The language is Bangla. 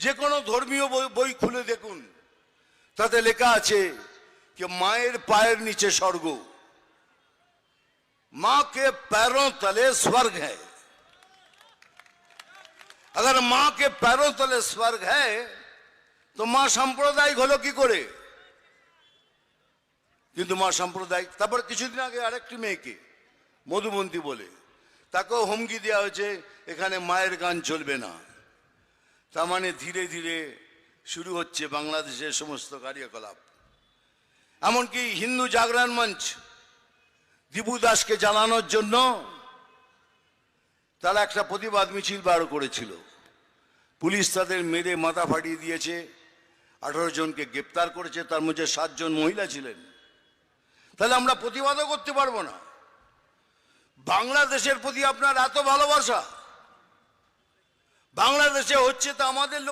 যে কোনো ধর্মীয় বই বই খুলে দেখুন তাতে লেখা আছে कि মায়ের পায়ের নিচে স্বর্গ मां के पैरों तले स्वर्ग है अगर मां के पैरों तले स्वर्ग है তো মা সাম্প্রদায়িক হলো কি করে কিন্তু মা সাম্প্রদায়িক তারপর কিছুদিন আগে আরেকটি মেয়েকে মধুমন্তী বলে তাকেও হুমকি দেওয়া হয়েছে এখানে মায়ের গান চলবে না তার মানে ধীরে ধীরে শুরু হচ্ছে বাংলাদেশের সমস্ত কার্যকলাপ। এমনকি হিন্দু জাগরণ মঞ্চ দিবু দাসকে জ্বালানোর জন্য তারা একটা প্রতিবাদ মিছিল বার করেছিল। পুলিশ তাদের মেরে মাথা ফাটিয়ে দিয়েছে। আঠারো জনকে গ্রেপ্তার করেছে, তার মধ্যে সাতজন মহিলা ছিলেন। তাহলে আমরা প্রতিবাদও করতে পারব না। বাংলাদেশের প্রতি আপনার এত ভালোবাসা। বাংলাদেশে হচ্ছে তো আমাদের